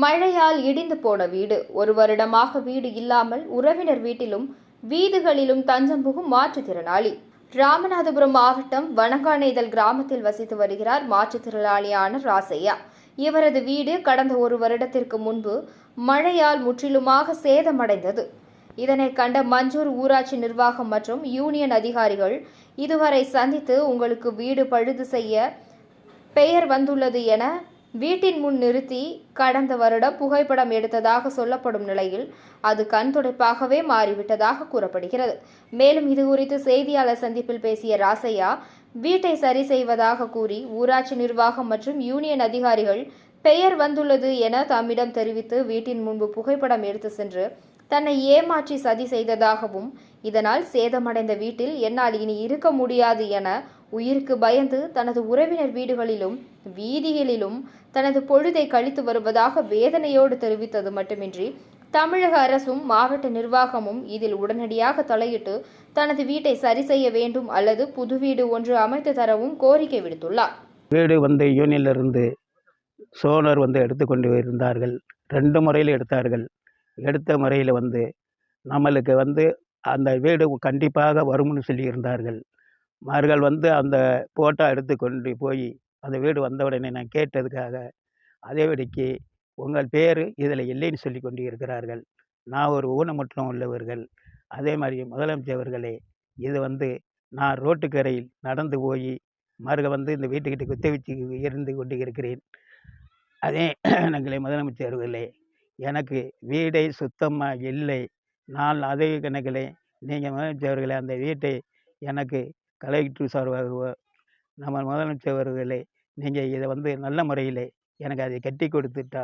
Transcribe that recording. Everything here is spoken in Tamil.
மழையால் இடிந்து போன வீடு. ஒரு வருடமாக வீடு இல்லாமல் உறவினர் வீட்டிலும் வீடுகளிலும் தஞ்சம் புகும் மாற்றுத்திறனாளி. ராமநாதபுரம் மாவட்டம் வனங்கானேதல் கிராமத்தில் வசித்து வருகிறார் மாற்றுத்திறனாளியான ராசையா. இவரது வீடு கடந்த ஒரு வருடத்திற்கு முன்பு மழையால் முற்றிலுமாக சேதமடைந்தது. இதனை கண்ட மஞ்சூர் ஊராட்சி நிர்வாகம் மற்றும் யூனியன் அதிகாரிகள் இதுவரை சந்தித்து உங்களுக்கு வீடு பழுது செய்ய பெயர் வந்துள்ளது என வீட்டின் முன் நிறுத்தி கடந்த வருடம் புகைப்படம் எடுத்ததாக சொல்லப்படும் நிலையில் அது கண் துடைப்பாகவே மாறிவிட்டதாக கூறப்படுகிறது. மேலும் இது குறித்து செய்தியாளர் சந்திப்பில் பேசிய ராசையா வீட்டை சரி செய்வதாக கூறி ஊராட்சி நிர்வாகம் மற்றும் யூனியன் அதிகாரிகள் பெயர் வந்துள்ளது என தம்மிடம் தெரிவித்து வீட்டின் முன்பு புகைப்படம் எடுத்து சென்று தன்னை ஏமாற்றி சதி செய்ததாகவும் இதனால் சேதமடைந்த வீட்டில் என்னால் இனி இருக்க முடியாது என உயிருக்கு பயந்து தனது உறவினர் வீடுகளிலும் வீதிகளிலும் தனது பொழுதை கழித்து வருவதாக வேதனையோடு தெரிவித்தது மட்டுமின்றி தமிழக அரசும் மாவட்ட நிர்வாகமும் இதில் உடனடியாக தலையிட்டு தனது வீட்டை சரி செய்ய வேண்டும் அல்லது புது வீடு ஒன்று அமைத்து தரவும் கோரிக்கை விடுத்துள்ளார். வீடு வந்து யூனியனிலிருந்து சோனர் வந்து எடுத்துக்கொண்டு இருந்தார்கள் ரெண்டு முறையில் எடுத்தார்கள். எடுத்த முறையில் வந்து நம்மளுக்கு வந்து அந்த வீடு கண்டிப்பாக வரும்னு சொல்லியிருந்தார்கள். மார்கள் வந்து அந்த ஃபோட்டோ எடுத்து கொண்டு போய் அந்த வீடு வந்த உடனே நான் கேட்டதுக்காக அதேபடிக்கு உங்கள் பேர் இதில் இல்லைன்னு சொல்லி கொண்டு இருக்கிறார்கள் நான் ஒரு ஊனமுற்றம் உள்ளவர்கள். அதே மாதிரி முதலமைச்சர் அவர்களே இது வந்து நான் ரோட்டுக்கரையில் நடந்து போய் மறுக வந்து இந்த வீட்டுக்கிட்ட குத்தவிச்சு இருந்து கொண்டு இருக்கிறேன் அதே எங்களை முதலமைச்சர் எனக்கு வீடே சுத்தமாக இல்லை. நான் அதே கணக்கில் நீங்கள் முதலமைச்சர் அவர்களே அந்த வீட்டை எனக்கு கலெக்டர் சார்பாகவோ நம்ம முதலமைச்சர் அவர்களே நீங்கள் இதை வந்து நல்ல முறையில் எனக்கு அதை கட்டி கொடுத்துட்டால்